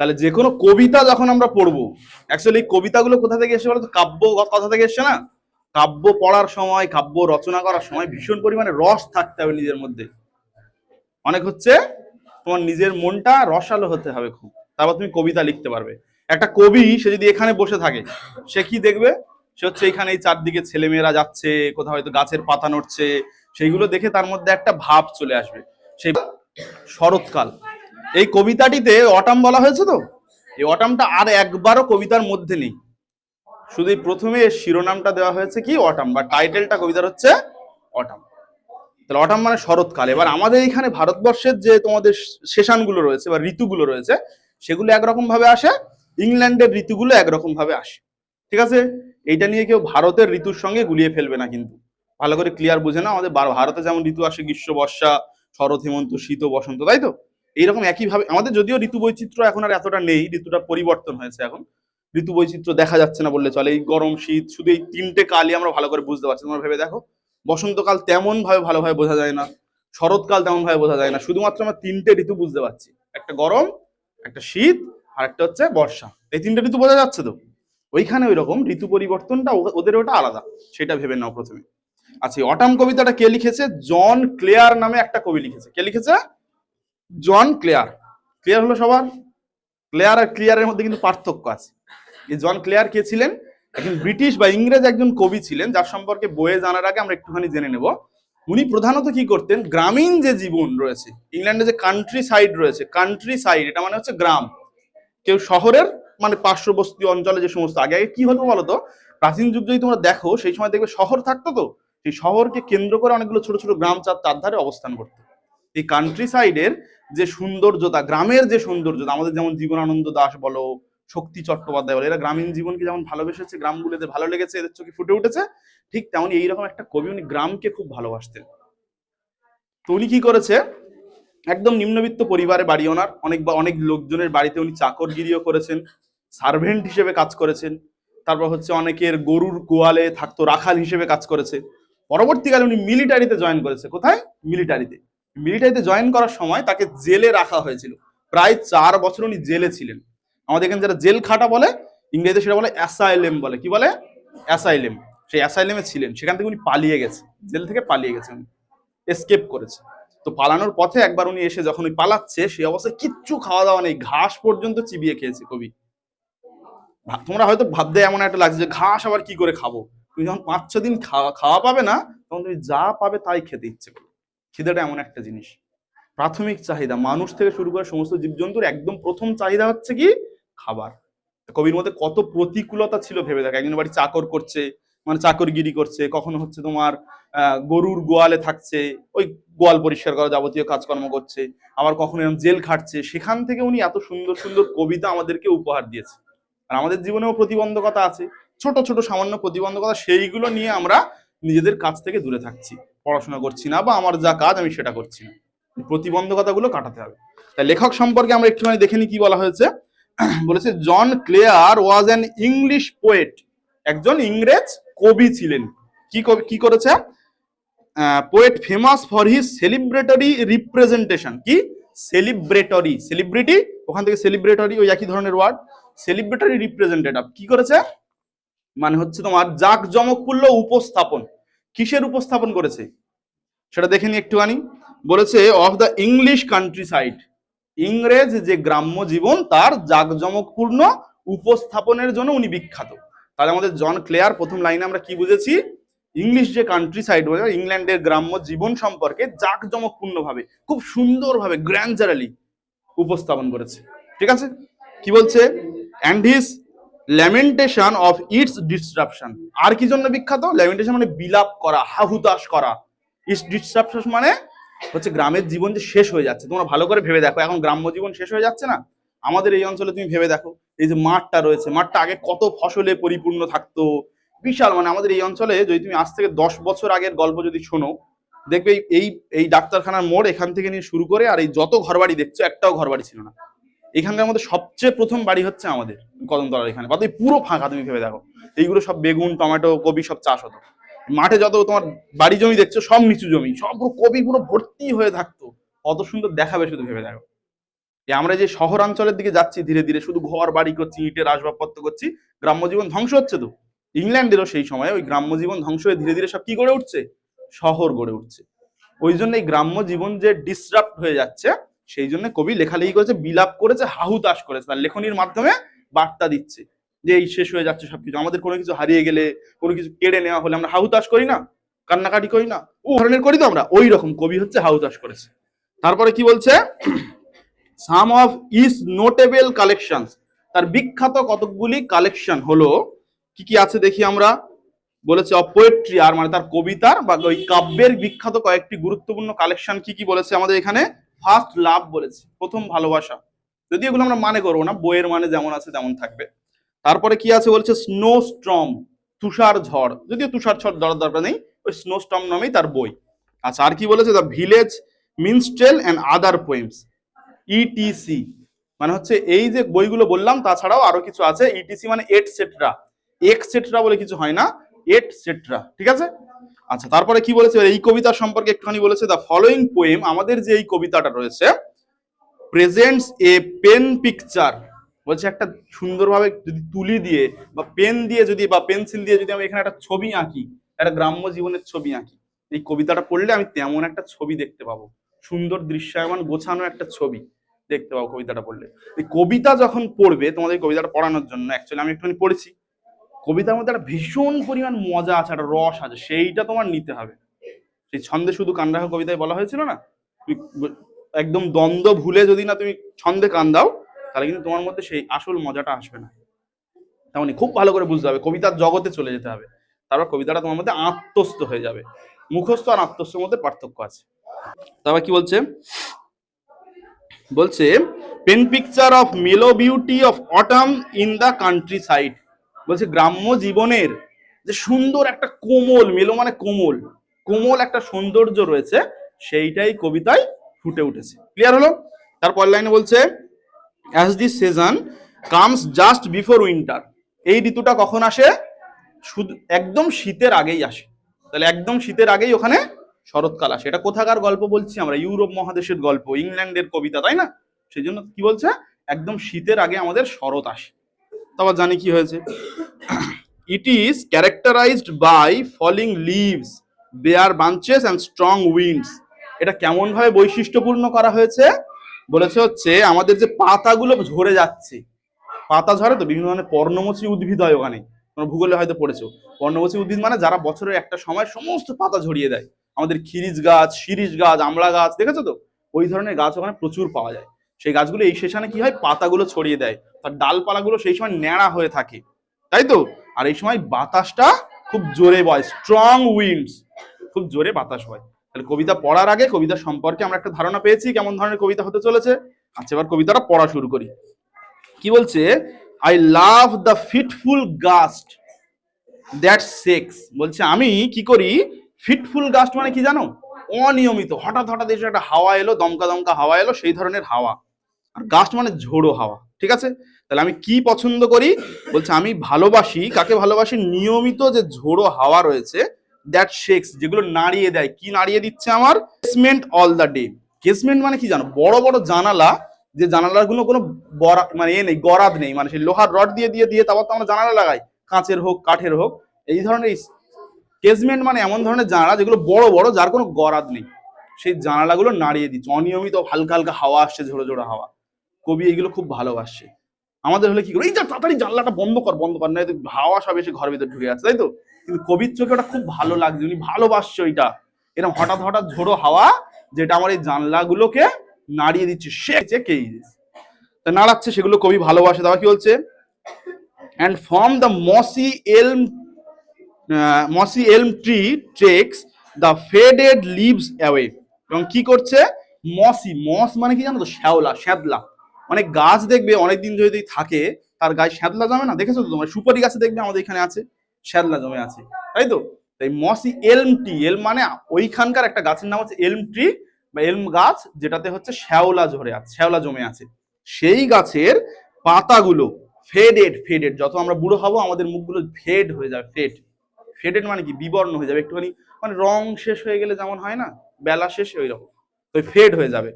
তাহলে যে কোনো কবিতা যখন আমরা পড়ব অ্যাকচুয়ালি কবিতাগুলো কোথা থেকে এসে বলতো? কাব্য কথা থেকে এসছে না? কাব্য পড়ার সময়, কাব্য রচনা করার সময় ভীষণ পরিমাণে রস থাকতে হবে নিজের মধ্যে। অনেক হচ্ছে তোমার নিজের মনটা রসালো হতে হবে খুব। তারপর তুমি কবিতা লিখতে পারবে। একটা কবি, সে যদি এখানে বসে থাকে, সে কি দেখবে? সে হচ্ছে এখানে এই চারদিকে ছেলেমেয়েরা যাচ্ছে, কোথাও হয়তো গাছের পাতা নড়ছে, সেইগুলো দেখে তার মধ্যে একটা ভাব চলে আসবে। সেই শরৎকাল। এই কবিতাটিতে অটাম বলা হয়েছে তো? এই অটামটা আর একবারও কবিতার মধ্যে নেই। শুধু প্রথমে শিরোনামটা দেওয়া হয়েছে কি? অটাম বা টাইটেলটা কবিতার হচ্ছে অটাম। তাহলে অটাম মানে শরৎকাল। এবার আমাদের এখানে ভারতবর্ষের যে তোমাদের সেশনগুলো রয়েছে বা ঋতুগুলো রয়েছে, সেগুলো একরকম ভাবে আসে, ইংল্যান্ডের ঋতুগুলো একরকম ভাবে আসে। ঠিক আছে? এইটা নিয়ে কেউ ভারতের ঋতুর সঙ্গে গুলিয়ে ফেলবে না কিন্তু। ভালো করে ক্লিয়ার বুঝে না আমাদের ভারতে যেমন ঋতু আসে গ্রীষ্ম, বর্ষা, শরৎ, হেমন্ত, শীত বসন্ত, তাই তো? এইরকম একইভাবে, আমাদের যদিও ঋতু বৈচিত্র্য এখন আর এতটা নেই, ঋতুটা পরিবর্তন হয়েছে এখন। ঋতু বৈচিত্র্য দেখা যাচ্ছে না বললে চলে, এই গরম, শীত, শুধু এই তিনটে কালই আমরা ভালো করে বুঝতে পারছি। তোমরা ভেবে দেখো, বসন্তকাল তেমন ভাবে ভালোভাবে বোঝা যায় না, শরৎকাল তেমন ভাবে বোঝা যায় না, শুধুমাত্র আমরা তিনটে ঋতু বুঝতে পারছি। একটা গরম, একটা শীত, আর একটা হচ্ছে বর্ষা। এই তিনটে ঋতু বোঝা যাচ্ছে তো? ওইখানে ওই রকম ঋতু পরিবর্তনটা ওদের ওটা আলাদা, সেটা ভেবে নাও প্রথমে। আচ্ছা অটাম কবিতাটা কে লিখেছে? জন ক্লেয়ার নামে একটা কবি লিখেছে। কে লিখেছে? জন ক্লেয়ার। ক্লিয়ার হলো সবার? ক্লেয়ার আর ক্লিয়ারের মধ্যে কিন্তু পার্থক্য আছে। এই জন ক্লেয়ার কে ছিলেন? একজন ব্রিটিশ বা ইংরেজ একজন কবি ছিলেন, যার সম্পর্কে বইয়ে জানার আগে আমরা একটুখানি জেনে নেব। উনি প্রধানত কি করতেন? গ্রামীণ যে জীবন রয়েছে, ইংল্যান্ডে যে কান্ট্রি সাইড রয়েছে কান্ট্রি সাইড এটা মানে হচ্ছে গ্রাম। কেউ শহরের মানে পার্শ্ববর্তী অঞ্চলে যে সমস্ত, আগে আগে কি হতো বলতো? প্রাচীন যুগ যদি তোমরা দেখো, সেই সময় দেখবে শহর থাকতো তো? সেই শহরকে কেন্দ্র করে অনেকগুলো ছোট ছোট গ্রাম চার তার ধারে অবস্থান করতো। এই কান্ট্রি সাইডের যে সৌন্দর্যতা, গ্রামের যে সৌন্দর্যতা, আমাদের যেমন জীবনানন্দ দাস বলো, শক্তি চট্টোপাধ্যায় বলো, এরা গ্রামীণ জীবনকে যেমন ভালোবেসেছে, গ্রামগুলোতে ভালো লেগেছে, এদের চোখে ফুটে উঠেছে, ঠিক তেমনই এইরকম একটা কবি উনি গ্রামকে খুব ভালোবাসতেন। তো উনি কি করেছে? একদম নিম্নবিত্ত পরিবারে বাড়ি ওনার, অনেক বা- অনেক লোকজনের বাড়িতে উনি চাকরগিরিও করেছেন সার্ভেন্ট হিসেবে কাজ করেছেন, তারপর হচ্ছে অনেকের গরুর গোয়ালে থাকতো রাখাল হিসেবে কাজ করেছে। পরবর্তীকালে উনি মিলিটারিতে জয়েন করেছে। কোথায়? মিলিটারিতে মিলিটারিতে জয়েন করার সময় তাকে জেলে রাখা হয়েছিল। প্রায় চার বছর উনি জেলে ছিলেন। আমাদের এখানে যারা জেল খাটা বলে, ইংরেজিতে সেটা বলে অ্যাসাইলেম বলে। কি বলে? অ্যাসাইলেম সেই অ্যাসাইলেমে ছিলেন। সেখান থেকে উনি পালিয়ে গেছে। জেল থেকে পালিয়ে গেছে উনি। এসকেপ করেছে। তো পালানোর পথে একবার উনি এসে যখন ওই পালাচ্ছে, সেই অবস্থায় কিচ্ছু খাওয়া দাওয়া নেই। ঘাস পর্যন্ত চিবিয়ে খেয়েছে কবি। তোমরা হয়তো ভাবতে এমন একটা লাগছে যে, ঘাস আবার কি করে খাব? তুমি যখন পাঁচ ছ দিন খাওয়া খাওয়া পাবে না, তখন তুমি যা পাবে তাই খেতে ইচ্ছে করবে। খিদেটা এমন একটা জিনিস। প্রাথমিক চাহিদা, মানুষ থেকে শুরু করে সমস্ত জীবজন্তুর একদম প্রথম চাহিদা হচ্ছে কি? খাবার। কবির মধ্যে কত প্রতিকূলতা ছিল ভেবে দেখ। একজন বাড়ি চাকর করছে মানে চাকরগিরি করছে, কখনো হচ্ছে তোমার গরুর গোয়ালে থাকছে, ওই গোয়াল পরিষ্কার করা যাবতীয় কাজকর্ম করছে, আবার কখনো এরকম জেল খাটছে। সেখান থেকে উনি এত সুন্দর সুন্দর কবিতা আমাদেরকে উপহার দিয়েছে। আর আমাদের জীবনেও প্রতিবন্ধকতা আছে। ছোট ছোট, সামান্য প্রতিবন্ধকতা সেইগুলো নিয়ে আমরা নিজেদের কাছ থেকে দূরে থাকছি, পড়াশোনা করছি না বা আমার যা কাজ আমি সেটা করছি না। প্রতিবন্ধকতাগুলো কাটাতে হবে। তাই লেখক সম্পর্কে আমরা একটুখানি দেখে নিই কি বলা হয়েছে। বলেছে, John Clare was an English poet. একজন ইংরেজ কবি ছিলেন। কি কবি, কি করেছে? Poet famous for his celebratory representation. কি? Celebratory, celebrity? ওখান থেকে সেলিব্রেটরি, ওই একই ধরনের ওয়ার্ড। Celebratory representative. কি করেছে? মানে হচ্ছে তোমার জাক জাঁকজমকপূর্ণ উপস্থাপন। কিসের উপস্থাপন করেছে? সেটা দেখে নি একটুখানি। বলেছে of the English countryside ইংরেজ যে গ্রাম্য জীবন, তার জাঁকজমকপূর্ণ উপস্থাপনের জন্য উনি বিখ্যাত। তাহলে আমাদের জন ক্লেয়ার, প্রথম লাইনে আমরা কি বুঝেছি? ইংলিশ যে কান্ট্রি সাইড ইংল্যান্ডের গ্রাম্য জীবন সম্পর্কে জাঁকজমকপূর্ণ ভাবে খুব সুন্দরভাবে গ্র্যান্ডারালি উপস্থাপন করেছে। ঠিক আছে? কি বলছে? And his lamentation of its disruption আর কি জন্য বিখ্যাত? ল্যামেন্টেশন মানে বিলাপ করা, হাহুতাশ করা। ইটস ডিসট্রাপশন মানে হচ্ছে গ্রামের জীবন যে শেষ হয়ে যাচ্ছে। তোমরা ভালো করে ভেবে দেখো, এখন গ্রাম্য জীবন শেষ হয়ে যাচ্ছে না? আমাদের এই অঞ্চলে তুমি ভেবে দেখো, এই যে মাঠটা রয়েছে, মাঠটা আগে কত ফসলে পরিপূর্ণ থাকতো। বিশাল মানে আমাদের এই অঞ্চলে যদি তুমি আজ থেকে দশ বছর আগের গল্প যদি শোনো, দেখবে এই- এই এই ডাক্তারখানার মোড় এখান থেকে নিয়ে শুরু করে আর এই যত ঘরবাড়ি দেখছ, একটাও ঘরবাড়ি ছিল না। এখানকার মধ্যে সবচেয়ে প্রথম বাড়ি হচ্ছে আমাদের কদমতলার এখানে। বাকি পুরো ফাঁকা, তুমি ভেবে দেখো। এইগুলো সব বেগুন, টমেটো কবি সব চাষ হতো। মাঠে যত তোমার বাড়ি জমি দেখছ, সব নিচু জমি। সব পুরো কবি পুরো ভর্তি হয়ে থাকতো। কত সুন্দর দেখাবে শুধু ভেবে দেখো। আমরা যে শহরাঞ্চলের দিকে যাচ্ছি ধীরে ধীরে, শুধু ঘর, বাড়ি করছি, ইটের আসবাবপত্র করছি, গ্রাম্য জীবন ধ্বংস হচ্ছে তো। ইংল্যান্ডেরও সেই সময় ওই গ্রাম্য জীবন ধ্বংস হয়ে ধীরে ধীরে সব কি গড়ে উঠছে? শহর গড়ে উঠছে। ওই জন্য এই গ্রাম্য জীবন যে ডিসরাপ্ট হয়ে যাচ্ছে সেই জন্য কবি লেখালেখি করেছে, বিলাপ করেছে, হাহুতাশ করেছে। তার লেখনির মাধ্যমে বার্তা দিচ্ছে যে এই শেষ হয়ে যাচ্ছে সবকিছু। আমাদের কোনো কিছু হারিয়ে গেলে, কোনো কিছু কেড়ে নেওয়া হলে আমরা হাহুতাশ করি না, কান্নাকাটি করি না। ও ধরনের করি তো আমরা, ওই রকম কবি হচ্ছে হাহুতাশ করেছে। তারপরে কি বলছে? Some of his notable collection তার বিখ্যাত কতকগুলি কালেকশন হলো, কি কি আছে দেখি আমরা? বলেছে অফ পোয়েট্রি আর মানে তার কবিতার বা ওই কাব্যের বিখ্যাত কয়েকটি গুরুত্বপূর্ণ কালেকশন কি কি বলেছে আমাদের এখানে? ফার্স্ট লাভ বলেছে, প্রথম ভালোবাসা। যদি এগুলো আমরা মানে করব না, বইয়ের মানে যেমন আছে তেমন থাকবে। তারপরে কি আছে বলছে স্নো স্ট্রম তুষার ঝড়। যদিও তুষার ঝড় দর দরকার নেই, ওই স্নো স্টর্ম নামেই তার বই। আচ্ছা আর কি বলেছে? The village minstrel and other poems etc মানে হচ্ছে এই যে বইগুলো বললাম, তাছাড়াও আরও কিছু আছে ইটিসি মানে এটসেট্রা এক্সেট্রা বলে কিছু হয় না এটসেট্রা ঠিক আছে? আচ্ছা তারপরে কি বলেছে? এই কবিতা সম্পর্কে একটুখানি বলেছে দ্য ফলোয়িং পোয়েম আমাদের যে এই কবিতাটা রয়েছে প্রেজেন্টস এ পেন পিকচার বলছে একটা সুন্দরভাবে যদি তুলি দিয়ে বা পেন দিয়ে যদি বা পেন্সিল দিয়ে যদি আমি এখানে একটা ছবি আঁকি, একটা গ্রাম্য জীবনের ছবি আঁকি, এই কবিতাটা পড়লে আমি তেমন একটা ছবি দেখতে পাবো। সুন্দর দৃশ্যায়মান গোছানো একটা ছবি দেখতে পাবো কবিতাটা পড়লে। এই কবিতা যখন পড়বে তোমাদের কবিতাটা পড়ানোর জন্য অ্যাকচুয়ালি আমি একটুখানি পড়েছি। কবিতার মধ্যে একটা ভীষণ পরিমাণ মজা আছে, একটা রস আছে, সেইটা তোমার নিতে হবে। সেই ছন্দে শুধু কান রাখা কবিতায় বলা হয়েছিল না? তুমি একদম দ্বন্দ্ব ভুলে যদি না তুমি ছন্দে কান দাও তাহলে কিন্তু তোমার মধ্যে সেই আসল মজাটা আসবে না। তেমনই খুব ভালো করে বুঝতে হবে, কবিতার জগতে চলে যেতে হবে। তারপর কবিতাটা তোমার মধ্যে আত্মস্থ হয়ে যাবে। মুখস্থ আর আত্মস্থর মধ্যে পার্থক্য আছে। তারপর কি বলছে? বলছে pen picture of mellow beauty of autumn in the countryside বলছে গ্রাম্য জীবনের যে সুন্দর একটা কোমল, মেলো মানে কোমল কোমল একটা সৌন্দর্য রয়েছে, সেইটাই কবিতায় ফুটে উঠেছে। ক্লিয়ার হলো? তারপর লাইনে বলছে as the season comes just before winter এই ঋতুটা কখন আসে? শুধু একদম শীতের আগেই আসে। তাহলে একদম শীতের আগেই ওখানে শরৎকাল আসে। এটা কোথাকার গল্প বলছি আমরা? ইউরোপ মহাদেশের গল্প, ইংল্যান্ডের কবিতা, তাই না? সেই জন্য কি বলছে? একদম শীতের আগে আমাদের শরৎ আসে। তারপর জানি কি হয়েছে। It is characterised by falling leaves bare branches and strong winds এটা কেমন ভাবে বৈশিষ্ট্যপূর্ণ করা হয়েছে? বলেছে হচ্ছে আমাদের যে পাতাগুলো ঝরে যাচ্ছে, পাতা ঝরে তো বিভিন্ন ধরনের পর্ণমোচী উদ্ভিদ হয় ওখানে। তোমরা ভূগোলে হয়তো পড়েছো। পর্ণমোচী উদ্ভিদ মানে যারা বছরের একটা সময় সমস্ত পাতা ঝরিয়ে দেয়। আমাদের খিরিজ গাছ শিরিষ গাছ আমলা গাছ, দেখেছ তো? ওই ধরনের গাছ ওখানে প্রচুর পাওয়া যায়। সেই গাছগুলো এই সেশনে কি হয়? পাতাগুলো ছড়িয়ে দেয়। তার ডালপালাগুলো সেই সময় ন্যাড়া হয়ে থাকে। তাই তো? আর এই সময় বাতাসটা খুব জোরে বয় স্ট্রং উইন্ডস খুব জোরে বাতাস হয় তাহলে কবিতা পড়ার আগে, কবিতা সম্পর্কে আমরা একটা ধারণা পেয়েছি, কেমন ধরনের কবিতা হতে চলেছে। আচ্ছা এবার কবিতাটা পড়া শুরু করি। কি বলছে? I love the fitful gust that shakes বলছে, আমি কি করি? ফিটফুল গাস্ট মানে কি জানো? অনিয়মিত। হঠাৎ হঠাৎ এসে একটা হাওয়া এলো, দমকা দমকা হাওয়া এলো, সেই ধরনের হাওয়া। আর গাস্ট মানে ঝোড়ো হাওয়া, ঠিক আছে? তাহলে আমি কি পছন্দ করি? বলছে, আমি ভালোবাসি, কাকে ভালোবাসি? নিয়মিত যে ঝোড়ো হাওয়া রয়েছে দ্যাট শেক্স যেগুলো নাড়িয়ে দেয়। কি নাড়িয়ে দিচ্ছে আমার? Casement all the day casement মানে কি জানো? বড় বড় জানালা, যে জানালাগুলো কোনো বরা মানে এ নেই, গরাদ নেই মানে সেই লোহার রড দিয়ে দিয়ে দিয়ে তারপর তো আমরা জানালা লাগাই, কাঁচের হোক, কাঠের হোক, এই ধরনের কেসমেন্ট মানে এমন ধরনের জানালা যেগুলো বড় বড়, যার কোনো গরাদ নেই। সেই জানালাগুলো নাড়িয়ে দিচ্ছে, অনিয়মিত হালকা হালকা হাওয়া আসছে, ঝোড়ো ঝোড়ো হাওয়া। কবি এগুলো খুব ভালোবাসে। আমাদের হলে কি করে এই যা, তাড়াতাড়ি জানলাটা বন্ধ কর বন্ধ কর না হাওয়া সব এসে ঘরের ভিতরে ঢুকে যাচ্ছে, তাই তো? কিন্তু কবির চোখে ওটা খুব ভালো লাগছে, উনি ভালোবাসছে ওইটা। এরকম হঠাৎ হঠাৎ ঝোড়ো হাওয়া যেটা আমার এই জানলাগুলোকে নাড়িয়ে দিচ্ছে, সে কেই তা নাড়াচ্ছে, সেগুলো কবি ভালোবাসে। তারপর কি বলছে? And from the mossy elm mossy elm tree takes the faded leaves away এবং কি করছে? মসি মস মানে কি জানো তো? শ্যাওলা, শ্যাদলা। মানে গাছ দেখবে, অনেকদিন যদি থাকে, তার গায়ে শ্যাদলা জমে না? দেখেছ তো তোমার? সুপারি গাছে দেখবে আমাদের এখানে আছে, শ্যাদলা জমে আছে। তাই তো? তাই মসি এলম টি এলম মানে ওইখানকার একটা গাছের নাম হচ্ছে এলম ট্রি বা এলম গাছ, যেটাতে হচ্ছে শ্যাওলা ঝরে আছে, শ্যাওলা জমে আছে। সেই গাছের পাতাগুলো ফেডেড ফেডেড যত আমরা বুড়ো হব, আমাদের মুখগুলো ফেড হয়ে যাবে ফেড ফেডেড মানে কি? বিবর্ণ হয়ে যাবে, একটুখানি মানে রং শেষ হয়ে গেলে যেমন হয় না, বেলা শেষ ওই রকম তো ফেড হয়ে যাবে।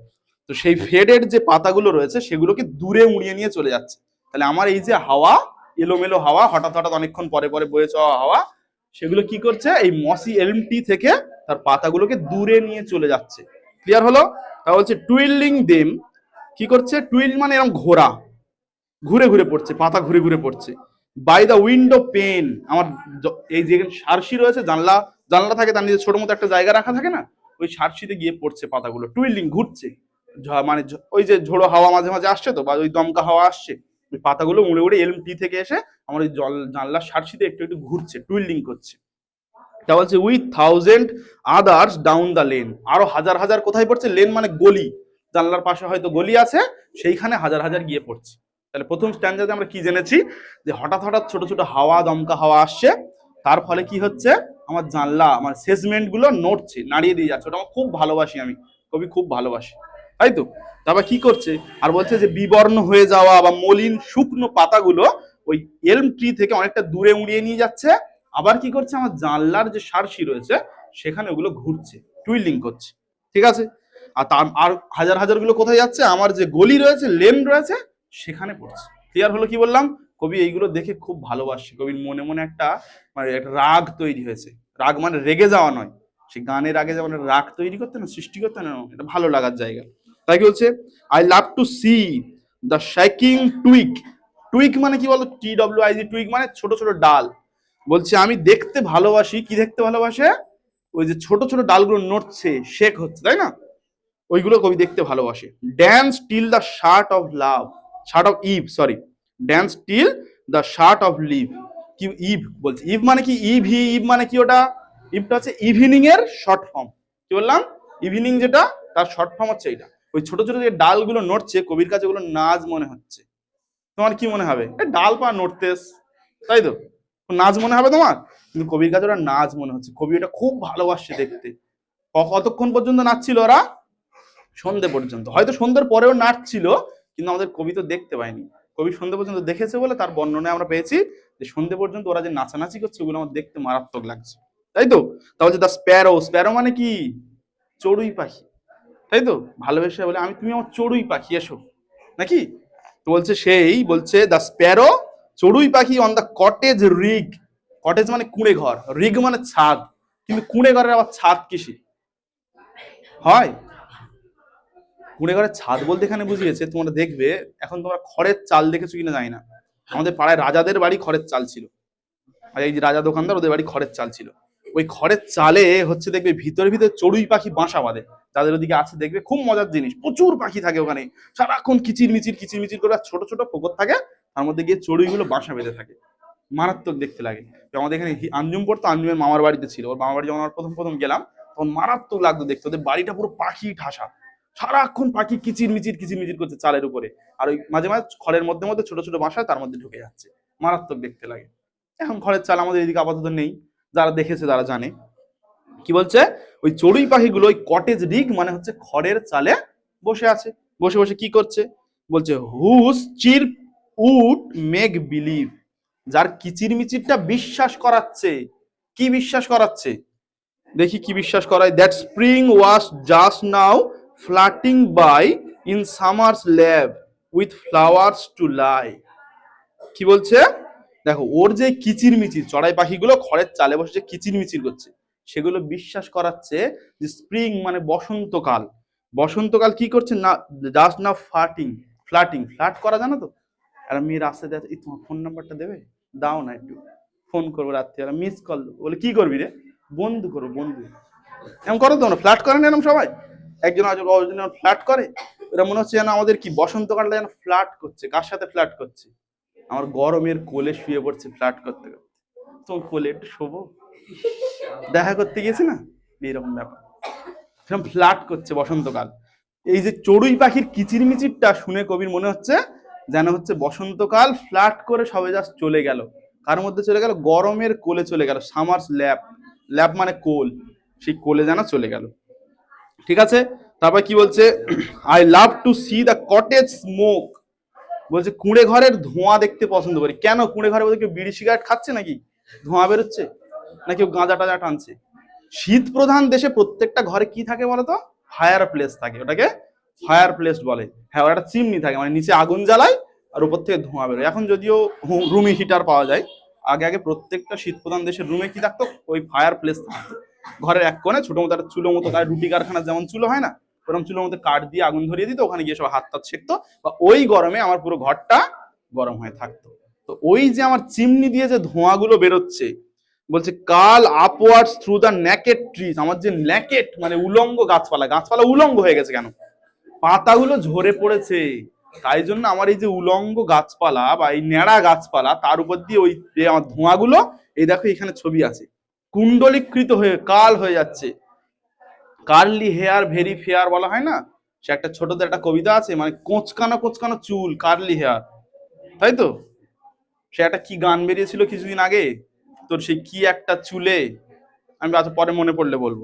তো সেই ফেডের যে পাতাগুলো রয়েছে সেগুলোকে দূরে উড়িয়ে নিয়ে চলে যাচ্ছে। তাহলে আমার এই যে হাওয়া, এলোমেলো হাওয়া, হঠাৎ হঠাৎ অনেকক্ষণ পরে পরে বয়ে যাওয়া হাওয়া, সেগুলো কি করছে? এই মসি এলমটি থেকে তার পাতাগুলোকে দূরে নিয়ে চলে যাচ্ছে। ক্লিয়ার হলো? তা বলছে টুইলিং দেম কি করছে? টুইল মানে এরকম ঘোরা ঘুরে ঘুরে পড়ছে, পাতা ঘুরে ঘুরে পড়ছে। বাই দ্য উইন্ডো পেন আমার এই যে সারসি রয়েছে, জানলা জানলা থাকে, তার নিজের ছোট মতো একটা জায়গা রাখা থাকে না? ওই সারসিতে গিয়ে পড়ছে পাতাগুলো টুইলিং ঘুরছে। মানে ওই যে ঝোড়ো হাওয়া মাঝে মাঝে আসছে তো, বা ওই দমকা হাওয়া আসছে, ওই পাতাগুলো উড়ে উড়ে এলম টি থেকে এসে আমার ওই জল জানলার সারসিতে একটু একটু ঘুরছে টুইলিং করছে। তা বলছে with thousand others down the lane আরও হাজার হাজার কোথায় পড়ছে? লেন মানে গলি। জানলার পাশে হয়তো গলি আছে, সেইখানে হাজার হাজার গিয়ে পড়ছে। তাহলে প্রথম স্ট্যান্ডার্ডে আমরা কি জেনেছি? যে হঠাৎ হঠাৎ ছোট ছোট হাওয়া, দমকা হাওয়া আসছে, তার ফলে কি হচ্ছে? আমার জানলা, আমার সেজমেন্টগুলো নড়ছে, নাড়িয়ে দিয়ে যাচ্ছে। ওটা আমার খুব ভালোবাসি আমি, কবি খুব ভালোবাসি। তাই তো তারপর কি করছে? আর বলছে যে বিবর্ণ হয়ে যাওয়া বা মলিন শুকনো পাতাগুলো ওই এলম ট্রি থেকে অনেকটা দূরে উড়িয়ে নিয়ে যাচ্ছে। আবার কি করছে? আমার জানলার যে সারসি রয়েছে, সেখানে ওগুলো ঘুরছে টুইলিং করছে। ঠিক আছে? আর তার, আর হাজার হাজারগুলো কোথায় যাচ্ছে? আমার যে গলি রয়েছে লেন রয়েছে, সেখানে পড়ছে। ক্লিয়ার হলো কি বললাম? কবি এইগুলো দেখে খুব ভালোবাসে। কবির মনে মনে একটা মানে একটা রাগ তৈরি হয়েছে। রাগ মানে রেগে যাওয়া নয়। সে গানের আগে যেমন রাগ তৈরি করতে না সৃষ্টি করতে না এটা ভালো লাগার জায়গা। তাই কি বলছে? I love to see the shaking twig twig মানে কি বলতো? টি ডব্লিউ আই জি টুইক মানে ছোট ছোট ডাল। বলছে, আমি দেখতে ভালোবাসি। কি দেখতে ভালোবাসে? ওই যে ছোট ছোট ডালগুলো নড়ছে শেক হচ্ছে, তাই না? ওইগুলো কবি দেখতে ভালোবাসে। Dance till the shirt of love shirt of eve sorry dance till the shirt of live কি ইভ বলছে। ইভ মানে কি? ইভ ইভ মানে কি ওটা? ইভটা হচ্ছে ইভিনিং এর শর্ট ফর্ম কি বললাম? ইভিনিং যেটা, তার শর্ট ফর্ম হচ্ছে এইটা। ওই ছোট ছোট যে ডালগুলো নড়ছে, কবির কাছে ওগুলো নাচ মনে হচ্ছে। তোমার কি মনে হবে? ডাল পা নড়তেস। তাই তো? নাচ মনে হবে তোমার? কিন্তু কবির কাছে ওরা নাচ মনে হচ্ছে। কবি ওটা খুব ভালোবাসছে দেখতে। কতক্ষণ পর্যন্ত নাচছিল ওরা? সন্ধে পর্যন্ত। হয়তো সন্ধ্যের পরেও নাচছিল, কিন্তু আমাদের কবি তো দেখতে পায়নি। কবি সন্ধে পর্যন্ত দেখেছে বলে তার বর্ণনায় আমরা পেয়েছি যে সন্ধে পর্যন্ত ওরা যে নাচানাচি করছে, ওগুলো আমার দেখতে মারাত্মক লাগছে। তাই তো? তাহলে দ্য স্প্যারো স্প্যারো মানে কি? চড়ুই পাখি। তাই তো? ভালোবেসে বলে, আমি, তুমি আমার চড়ুই পাখি, এসো। নাকি? তো বলছে সেই, বলছে দ্য স্প্যারো চড়ুই পাখি on the cottage rig cottage মানে কুঁড়ে ঘর রিগ মানে ছাদ। কিন্তু কুঁড়ে ঘরের আবার ছাদ কিসে? হয়? কুঁড়ে ঘরের ছাদ বলতে এখানে বুঝিয়েছে, তোমরা দেখবে, এখন তোমরা খড়ের চাল দেখেছ কিনা জানি না। আমাদের পাড়ায় রাজাদের বাড়ি খড়ের চাল ছিল। আর এই যে রাজা দোকানদার, ওদের বাড়ি খড়ের চাল ছিল। ওই খড়ের চালে হচ্ছে দেখবে ভিতরে ভিতরে চড়ুই পাখি বাসা বাঁধে। তাদের ওদিকে আছে দেখবে খুব মজার জিনিস। প্রচুর পাখি থাকে ওখানে। সারাক্ষণ কিচির মিচির কিচির মিচির করে ছোট ছোট পুকুর থাকে, তার মধ্যে গিয়ে চড়ুইগুলো বাসা বেঁধে থাকে। মারাত্মক দেখতে লাগে। আমাদের এখানে আঞ্জুম পড়তো, আঞ্জুমের মামার বাড়িতে ছিল। ওর মামার বাড়ি যখন প্রথম প্রথম গেলাম, তখন মারাত্মক লাগতো দেখতে। ওদের বাড়িটা পুরো পাখি ঠাসা। সারাক্ষণ পাখি কিচির মিচির কিচির মিচির করছে চালের উপরে। আর ওই মাঝে মাঝে খড়ের মধ্যে মধ্যে ছোট ছোট বাসা তার মধ্যে ঢুকে যাচ্ছে। মারাত্মক দেখতে লাগে। এখন খড়ের চাল আমাদের এদিকে আপাতত নেই। যারা দেখেছে তারা জানে। কি বলছে? ওই চড়ুই পাখিগুলো ওই কটেজ রিগ মানে হচ্ছে খড়ের চালে বসে আছে। বসে বসে কি করছে? বলছে, হুস, চির উড মেক বিলিভ যার কিচির মিচিরটা বিশ্বাস করাচ্ছে। কি বিশ্বাস করাচ্ছে? দেখি কি বিশ্বাস করায়। That spring was just now flirting by in summer's lap with flowers to lie কি বলছে? দেখো, ওর যে কিচির মিচির চড়াই পাখিগুলো খড়ের চালে বসে যে কিচির মিচির করছে, সেগুলো বিশ্বাস করাচ্ছে যে স্প্রিং মানে বসন্তকাল। বসন্তকাল কি করছে? না জাস্ট না ফ্লাটিং ফ্লাটিং ফ্লাট করা জানো তো? আর মেয়ে রাস্তায় যাচ্ছে এই তোমার ফোন নাম্বারটা দেবে? দাও না একটু ফোন করব রাত্রে, আর মিস কল বলে, কি করবি রে? বন্ধু করো বন্ধু। এমন করো তো ফ্ল্যাট করে না এরকম সবাই? একজন অজন ফ্ল্যাট করে, এরা মনে হচ্ছে যেন আমাদের কি বসন্তকালটা যেন ফ্ল্যাট করছে, কার সাথে ফ্ল্যাট করছে? আমার গরমের কোলে শুয়ে পড়ছে ফ্ল্যাট করতে করতে। তো কোলে একটু শোবো। দেখা করতে গেছে না? এইরকম ব্যাপার। সেরকম ফ্ল্যাট করছে বসন্তকাল। এই যে চড়ুই পাখির কিচিরমিচিরটা শুনে কবির মনে হচ্ছে যেন হচ্ছে বসন্তকাল ফ্ল্যাট করে সবে জাস্ট চলে গেল। কার মধ্যে চলে গেল? গরমের কোলে চলে গেল। সামার্স ল্যাব ল্যাব মানে কোল। সেই কোলে যেন চলে গেল। ঠিক আছে? তারপর কি বলছে? I love to see the cottage smoke বলছে, কুঁড়ে ঘরের ধোঁয়া দেখতে পছন্দ করি। কেন? কুঁড়ে ঘরে বলতে কেউ বিড়ি সিগারেট খাচ্ছে নাকি? ধোঁয়া বেরোচ্ছে? না কেউ গাঁজা টাজা টানছে? শীত প্রধান দেশে প্রত্যেকটা ঘরে কি থাকে বলতো ফায়ার প্লেস থাকে। ওটাকে ফায়ার প্লেস বলে। হ্যাঁ একটা চিমনি থাকে। মানে নিচে আগুন জ্বালায় আর উপর থেকে ধোঁয়া বেরোয়। এখন যদিও রুমি হিটার পাওয়া যায়, আগে আগে প্রত্যেকটা শীত প্রধান দেশের রুমে কি থাকতো? ওই ফায়ার প্লেস থাকতো ঘরের এক কোণে ছোট মতো একটা চুলো মতো রুটি কারখানা যেমন চুলো হয় না ওরকম চুলোর মধ্যে কাঠ দিয়ে আগুন ধরিয়ে দিত, ওখানে গিয়ে সব হাত টাত শেখতো বা ওই গরমে আমার পুরো ঘরটা গরম হয়ে থাকতো। তো ওই যে আমার চিমনি দিয়ে যে ধোঁয়াগুলো বেরোচ্ছে, বলছে, curl upwards through the naked trees আমার যে ন্যাকেট মানে উলঙ্গ গাছপালা গাছপালা উলঙ্গ হয়ে গেছে কেন? পাতাগুলো ঝরে পড়েছে। তাই জন্য আমার এই যে উলঙ্গ গাছপালা বা এই ন্যাড়া গাছপালা, তার উপর দিয়ে ওই যে আমার ধোঁয়াগুলো, এই দেখো এখানে ছবি আছে। কুণ্ডলীকৃত হয়ে কাল হয়ে যাচ্ছে। কার্লি হেয়ার ভেরি ফেয়ার বলা হয় না? সে একটা ছোটদের একটা কবিতা আছে মানে কোঁচকানো কোঁচকানো চুল কার্লি হেয়ার তাই তো? সে একটা কি গান বেরিয়েছিল কিছুদিন আগে? তোর সেই কি একটা চুলে? আমি আচ্ছা পরে মনে পড়লে বলব।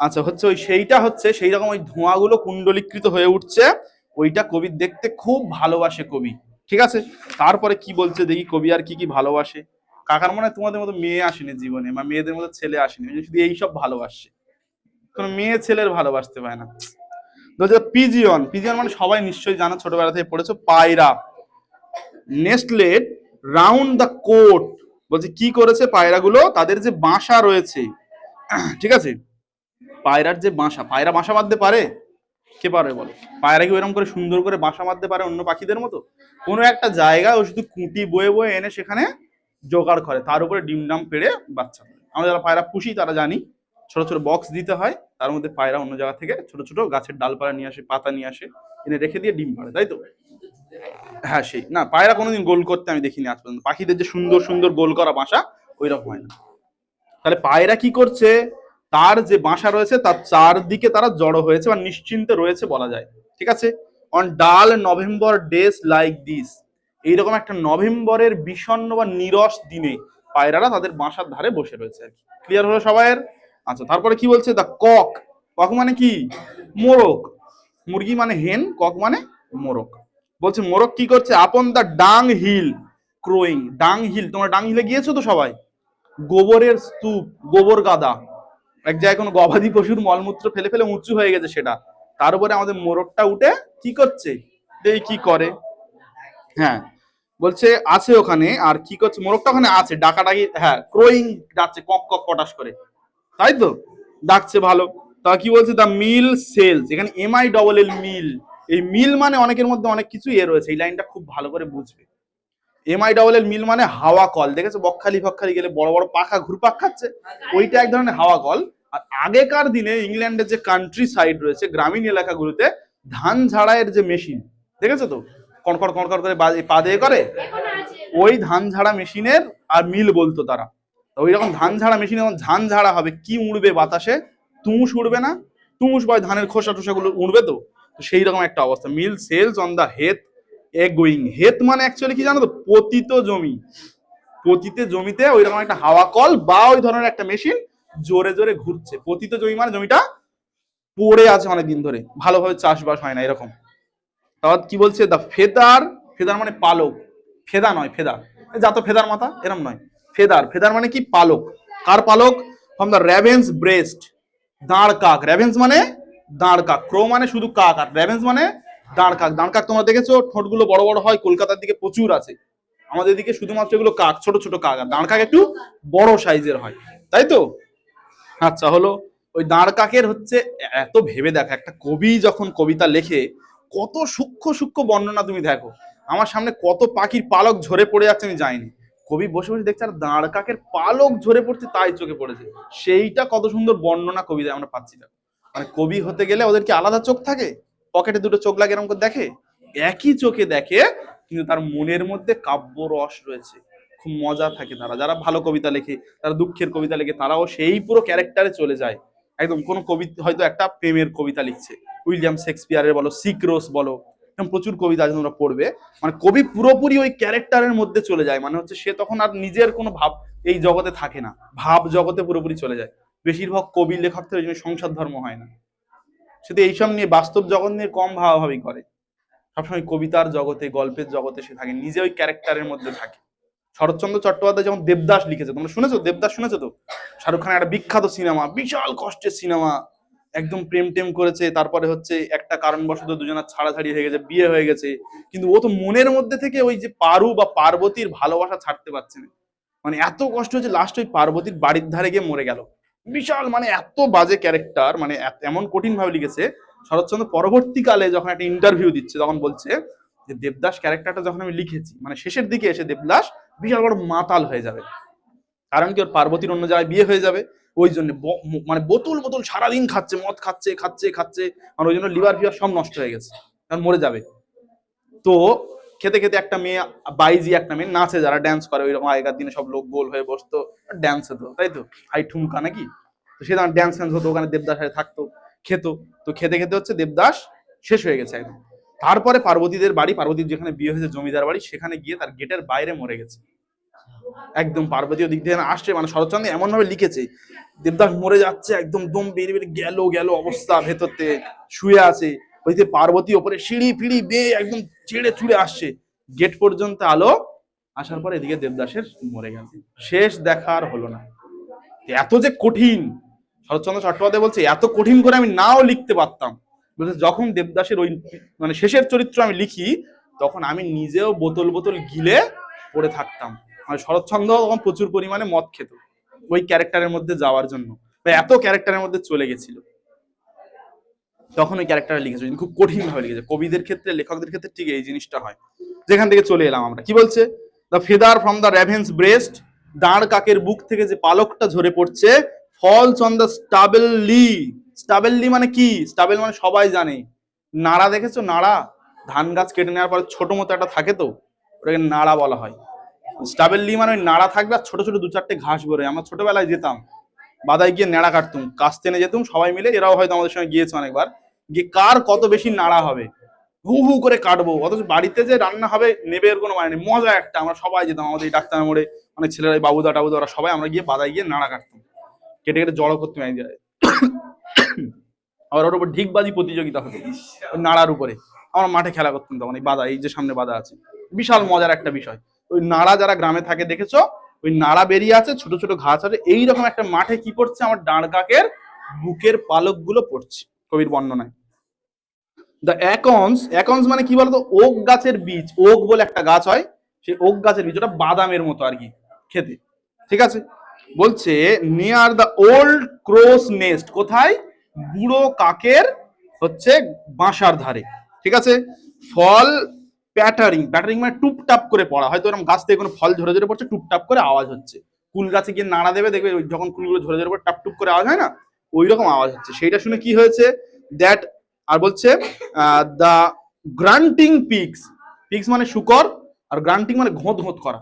আচ্ছা হচ্ছে ওই সেইটা হচ্ছে সেই রকম ওই ধোঁয়াগুলো কুণ্ডলীকৃত হয়ে উঠছে। ওইটা কবি দেখতে খুব ভালোবাসে কবি। ঠিক আছে? তারপরে কি বলছে দেখি, কবি আর কি কি ভালোবাসে? কাকার মনে তোমাদের মতো মেয়ে আসেনি জীবনে, বা মেয়েদের মতো ছেলে আসেনি যে শুধু এইসব ভালোবাসছে কোনো মেয়ে ছেলের ভালোবাসতে পায় না। বলছে পিজিয়ন পিজিয়ন মানে সবাই নিশ্চয়ই জানো, ছোটবেলা থেকে পড়েছো, পায়রা। নেস্টলেট রাউন্ড দ্য কোট বলছে, কি করেছে পায়রাগুলো? তাদের যে বাসা রয়েছে, ঠিক আছে? পায়রার যে বাসা, পায়রা বাসা বাঁধতে পারে? কে পারে বলো? পায়রা কি ওইরকম করে সুন্দর করে বাসা বাঁধতে পারে অন্য পাখিদের মতো? কোনো একটা জায়গায় ও শুধু কুটি বয়ে বয়ে এনে সেখানে জোগাড় করে, তার উপরে ডিম ডাম পেড়ে বাচ্চা আমরা যারা পায়রা পুষি, তারা জানি ছোট ছোট বক্স দিতে হয়, তার মধ্যে পায়রা অন্য জায়গা থেকে ছোট ছোট গাছের ডালপালা নিয়ে আসে, পাতা নিয়ে আসে, এনে রেখে দিয়ে ডিম পাড়ে তাই তো? হ্যাঁ সেই। না, পায়রা কোনোদিন গোল করতে আমি দেখিনি আজ পর্যন্ত। পাখিদের যে সুন্দর সুন্দর গোল করা বাসা ওই রকম হয় না। তাহলে পায়রা কি করছে? তার যে বাসা রয়েছে, তার চারদিকে তারা জড়ো হয়েছে বা নিশ্চিন্তে রয়েছে বলা যায়। ঠিক আছে? অন ডাল নভেম্বর ডেজ লাইক দিস এইরকম একটা নভেম্বরের বিষণ্ণ বা নিরস দিনে পায়রারা তাদের বাসার ধারে বসে রয়েছে আর কি। ক্লিয়ার হলো সবাইয়ের? আচ্ছা তারপরে কি বলছে? দা কক কক মানে কি? মোরগ। মুরগি মানে হেন কক মানে মোরগ। বলছে, মোরগ কি করছে? আপন দা ডাং হিল ক্রোয়িং ডাং হিল। তোমরা ডাং হিলে গিয়েছো তো সবাই? গোবরের স্তূপ, গোবর গাদা। এক জায়গায় কোনো গবাদি পশুর মলমূত্র ফেলে ফেলে উঁচু হয়ে গেছে সেটা। তার উপরে আমাদের মোরগটা উঠে কি করছে? এই কি করে? হ্যাঁ। বলছে, আছে ওখানে। আর কি করছে? মোরগটা ওখানে আছে। ডাকাডাকি হ্যাঁ ক্রোয়িং ডাকছে কক কক কটাস করে। তাই তো? ডাকছে ভালো। তা কি বলছে? The mill sails. এখানে M I double L mill. এই মিল মানে অনেকের মধ্যে অনেক কিছু এ রয়েছে। এই লাইনটা খুব ভালো করে বুঝবে। এমআই ডবল এল মিল মানে হাওয়া কল। দেখেছ? বকখালি ফকখালি গেলে বড় বড় পাখা ঘুরপাক খাচ্ছে। ওইটা এক ধরনের হাওয়া কল। আর আগেকার দিনে ইংল্যান্ডের যে কান্ট্রি সাইড রয়েছে গ্রামীণ এলাকাগুলোতে ধান ঝাড়াইয়ের যে মেশিন দেখেছ তো? কড়কড় কড়কড় করে পা দিয়ে করে। ওই ধান ঝাড়া মেশিনের আর মিল বলতো তারা। ওই রকম ধান ঝাড়া মেশিন যখন ধান ঝাড়া হবে, কি উড়বে বাতাসে? তুষ উড়বে না। তুষ বা ধানের খোসা টোসা গুলো উড়বে তো? সেই রকম একটা অবস্থা। মিল সেলস অন দা হেত এ গোয়িং। হেত মানে অ্যাকচুয়ালি কি জানো তো? পতিত জমি। পতিত জমিতে ওই রকম একটা হাওয়া কল বা ওই ধরনের একটা মেশিন জোরে জোরে ঘুরছে। পতিত জমি মানে জমিটা পড়ে আছে অনেকদিন ধরে। ভালোভাবে চাষবাস হয় না এরকম। তারপর কি বলছে? দা ফেদার ফেদার মানে পালক। ফেদা নয়, ফেদা। এই যা তো ফেদার মাথা, এরম নয়। ফেদার। ফেদার মানে কি? পালক। কার পালক? ফ্রম দ্য র্যাভেন্স ব্রেস্ট দাঁড় কাক। র্যাভেন্স মানে দাঁড় কাক। ক্রো মানে শুধু কাক, আর র্যাভেন্স মানে দাঁড় কাক। দাঁড় কাক তোমরা দেখেছ? ঠোঁটগুলো বড় বড় হয়, কলকাতার দিকে প্রচুর আছে। আমাদের দিকে শুধুমাত্র এগুলো কাক, ছোট ছোট কাক। আর দাঁড় কাক একটু বড় সাইজের হয়। তাই তো? আচ্ছা হলো ওই দাঁড় কাকের হচ্ছে এত ভেবে দেখো, একটা কবি যখন কবিতা লেখে, কত সূক্ষ্ম সূক্ষ্ম বর্ণনা তুমি দেখো। আমার সামনে কত পাখির পালক ঝরে পড়ে যাচ্ছে আমি যাইনি কবি বসে বসে দেখছে আর দাঁড় কাকের পালক ঝরে পড়ছে, তাই চোখে পড়েছে। সেইটা কত সুন্দর বর্ণনা কবিতায় আমরা পাচ্ছি, দেখো। মানে কবি হতে গেলে ওদের কি আলাদা চোখ থাকে? পকেটে দুটো চোখ লাগে এরকম করে দেখে? একই চোখে দেখে, কিন্তু তার মনের মধ্যে কাব্য রস রয়েছে। খুব মজা থাকে তারা। যারা ভালো কবিতা লেখে তারা দুঃখের কবিতা লেখে, তারাও সেই পুরো ক্যারেক্টারে চলে যায়। একদম কোন কবি হয়তো একটা প্রেমের কবিতা লিখছে। উইলিয়াম শেক্সপিয়ারের বলো সিক্রোস বলো এরকম প্রচুর কবিতা আছে তোমরা পড়বে। মানে কবি পুরোপুরি ওই ক্যারেক্টারের মধ্যে চলে যায়। মানে হচ্ছে সে তখন আর নিজের কোনো ভাব এই জগতে থাকে না। ভাব জগতে পুরোপুরি চলে যায়। বেশিরভাগ কবি লেখক লেখকদের ওই জন্য সংসার ধর্ম হয় না। সে তো এইসব নিয়ে বাস্তব জগৎ নিয়ে কম ভাবাভাবি করে। সবসময় কবিতার জগতে, গল্পের জগতে সে থাকে। নিজে ওই ক্যারেক্টারের মধ্যে থাকে। শরৎচন্দ্র চট্টোপাধ্যায় যেমন দেবদাস লিখেছে। তোমরা শুনেছো? দেবদাস শুনেছো তো? শাহরুখ খানের একটা বিখ্যাত সিনেমা, বিশাল কষ্টের সিনেমা। একদম প্রেম টেম করেছে, তারপরে হচ্ছে একটা কারণবশত দুজনের ছাড়াছাড়ি হয়ে গেছে, বিয়ে হয়ে গেছে, কিন্তু ও তো মনের মধ্যে থেকে ওই যে পারু বা পার্বতীর ভালোবাসা ছাড়তে পারছে না। মানে এত কষ্ট হচ্ছে লাস্ট ওই পার্বতীর বাড়ির ধারে গিয়ে মরে গেল। বিশাল মানে এত বাজে ক্যারেক্টার মানে এমন কঠিন ভাবে লিখেছে। শরৎচন্দ্র পরবর্তীকালে যখন একটা ইন্টারভিউ দিচ্ছে, তখন বলছে যে, দেবদাস ক্যারেক্টারটা যখন আমি লিখেছি মানে শেষের দিকে এসে দেবদাস বিশাল বড় মাতাল হয়ে যাবে। কারণ কি ওর পার্বতীর অন্য জায়গায় বিয়ে হয়ে যাবে ওই জন্য মানে বোতল বোতল সারাদিন খাচ্ছে, মদ খাচ্ছে খাচ্ছে খাচ্ছে, আর ওই জন্য লিভার ফিভার সব নষ্ট হয়ে গেছে, কারণ মরে যাবে। তো খেতে খেতে একটা মেয়ে, বাইজি একটা মেয়ে নাচে, যারা ড্যান্স করে, ওইরকম আগেকার দিনে সব লোক গোল হয়ে বসতো ড্যান্স হতো, তাই তো? হাই ঠুমকা নাকি? তো সে তখন ড্যান্স ফ্যান্স হতো, ওখানে দেবদাস থাকতো, খেতো। তো খেতে খেতে হচ্ছে দেবদাস শেষ হয়ে গেছে একদম। তারপরে পার্বতীদের বাড়ি, পার্বতীর যেখানে বিয়ে হয়েছে জমিদার বাড়ি, সেখানে গিয়ে তার গেটের বাইরে মরে গেছে। একদম পার্বতীয় দিক থেকে আসছে মানে শরৎচন্দ্র এমন ভাবে লিখেছে, দেবদাস মরে যাচ্ছে, একদম দম বেরিয়ে বেরিয়ে গেল গেল অবস্থা ভেতরতে, শুয়ে আছে ওইতে পার্বতী ওপরে সিঁড়ি ফিড়ি বেয়ে একদম চেড়ে চুড়ে আসছে। গেট পর্যন্ত আলো, আসার পর এদিকে দেবদাসের মরে গেছে শেষ দেখার হলো না। এত যে কঠিন, শরৎচন্দ্র চট্টোপাধ্যায় বলছে, এত কঠিন করে আমি নাও লিখতে পারতাম। বলছে, যখন দেবদাসের ওই মানে শেষের চরিত্র আমি লিখি, তখন আমি নিজেও বোতল বোতল গিলে পড়ে থাকতাম। মানে শরৎচন্দ্র তখন প্রচুর পরিমাণে মদ খেত ওই ক্যারেক্টারের মধ্যে যাওয়ার জন্য। বা এত ক্যারেক্টারের মধ্যে চলে গেছিল। তখন ওই ক্যারেক্টার লিখেছে খুব কঠিন ভাবে লিখেছে। কবিদের ক্ষেত্রে, লেখকদের ক্ষেত্রে ঠিক এই জিনিসটা হয়। যেখান থেকে চলে এলাম আমরা। কি বলছে? The feather from the raven's breast দাঁড় কাকের বুক থেকে যে পালকটা ঝরে পড়ছে falls on the stubble lea stubble lea মানে কি? স্টাবেল মানে সবাই জানে। নাড়া দেখেছ? নাড়া। ধান গাছ কেটে নেওয়ার পরে ছোট মতো একটা থাকে তো? ওটাকে নাড়া বলা হয়। স্টাবেল লি মানে ওই নাড়া থাকবে আর ছোট ছোট দু চারটে ঘাস বেরোয়। আমরা ছোটবেলায় যেতাম, বাদায় গিয়ে নেড়া কাটতুম, কাছ টেনে যেতুম, সবাই মিলে, এরাও হয়তো আমাদের সঙ্গে গিয়েছে অনেকবার, গিয়ে কার কত বেশি নাড়া হবে? হু হু করে কাটবো, অথচ বাড়িতে যে রান্না হবে নেবে এর কোনো মানে নেই। মজা একটা, আমরা সবাই যেতাম আমাদের এই ডাক্তার মোড়ে অনেক ছেলেরা, এই বাবুদা টাবুদা, ওরা সবাই আমরা গিয়ে বাদায় গিয়ে নাড়া কাটতাম। কেটে কেটে জড়ো করতাম এক জায়গায়। আবার ওর উপর ঢিকবাজি প্রতিযোগিতা হতো নাড়ার উপরে। আমরা মাঠে খেলা করতাম তখন, এই বাদা, এই যে সামনে বাদা আছে। বিশাল মজার একটা বিষয়। ওই নাড়া যারা গ্রামে থাকে, দেখেছ? ওই নাড়া বেরিয়ে আছে ছোট ছোট ঘাস আছে এইরকম একটা মাঠে কি পড়ছে? আমার ডাঁড় কাকের বুকের পালকগুলো পড়ছে, কবির বর্ণনায়। দ্য অ্যাকন্স অ্যাকন্স মানে কি বলতো? ওক গাছের বীজ। ওক বলে একটা গাছ হয়, সেই ওক গাছের বীজ, ওটা বাদামের মতো আর কি, খেতে। ঠিক আছে? বলছে near the old crow's nest কোথায়? বুড়ো কাকের হচ্ছে বাসার ধারে। ঠিক আছে? ফল প্যাটারিং প্যাটারিং মানে টুপটাপ করে পড়া। হয়তো এরকম গাছ থেকে কোনো ফল ঝরে ঝরে পড়ছে, টুপটাপ করে আওয়াজ হচ্ছে। কুল গাছে গিয়ে নাড়া দেবে, দেখবে যখন কুলগুলো ঝরে ঝরে পড়ে টাপ টুপ করে আওয়াজ হয় না? ওই রকম আওয়াজ হচ্ছে। সেইটা শুনে কি হয়েছে? দ্যাট আর বলছে দ্য গ্রান্টিং পিক্স পিক্স মানে শুকর, আর গ্রান্টিং মানে ঘোঁত ঘোঁত করা।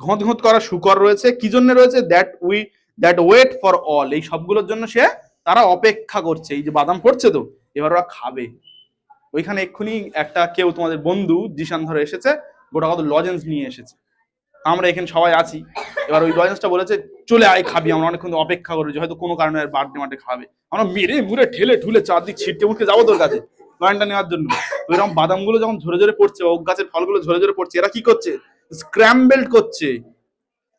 ঘোঁত ঘোঁত করা শুকর রয়েছে। কি জন্য রয়েছে? That we that wait for all এই সবগুলোর জন্য সে, তারা অপেক্ষা করছে। এই যে বাদাম পড়ছে তো, এবার ওরা খাবে। ওইখানে এক্ষুনি একটা কেউ তোমাদের বন্ধু জিশান ধরে এসেছে, গোটা কত লজেন্স নিয়ে এসেছে। আমরা এখানে সবাই আছি। এবার ওই লজেন্সটা বলেছে, চলে আয়, খাবি। আমরা অনেকক্ষণ অপেক্ষা করেছি, হয়তো কোনো কারণে আর বার্থডে মাঠে খাবে। আমরা মেরে মুড়ে ঠেলে ঠুলে চারদিক ছিটকে মুটকে যাব তোর কাছে লয়েনটা নেওয়ার জন্য। ওইরকম বাদামগুলো যখন ঝরে ঝরে পড়ছে ওক গাছের ফলগুলো ঝরে ঝরে পড়ছে, এরা কি করছে? স্ক্র্যাম্বেলড করছে।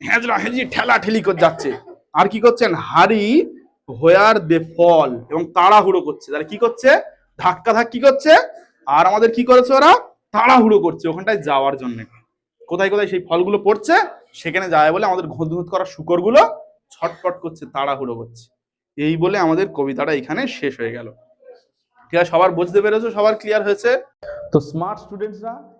হেঁচড়া হেঁচি ঠেলা ঠেলি করে যাচ্ছে। আর কি করছেন? হাড়ি, হোয়ার দে ফল এবং তাড়াহুড়ো করছে। তারা কি করছে? ধাক্কা ধাক্কি করছে, আর আমাদের কি করেছে ওরা? তাড়াহুড়ো করছে ওখানটায় যাওয়ার জন্য। কোথায় কোথায় সেই ফলগুলো পড়ছে, সেখানে যায় বলে আমাদের ঘুঁত ঘোঁত করা শুকরগুলো ছটফট করছে, তাড়াহুড়ো করছে। এই বলে আমাদের কবিতাটা এখানে শেষ হয়ে গেল। ঠিক আছে সবার বুঝতে পেরেছ? সবার ক্লিয়ার হয়েছে? তো স্মার্ট স্টুডেন্টসরা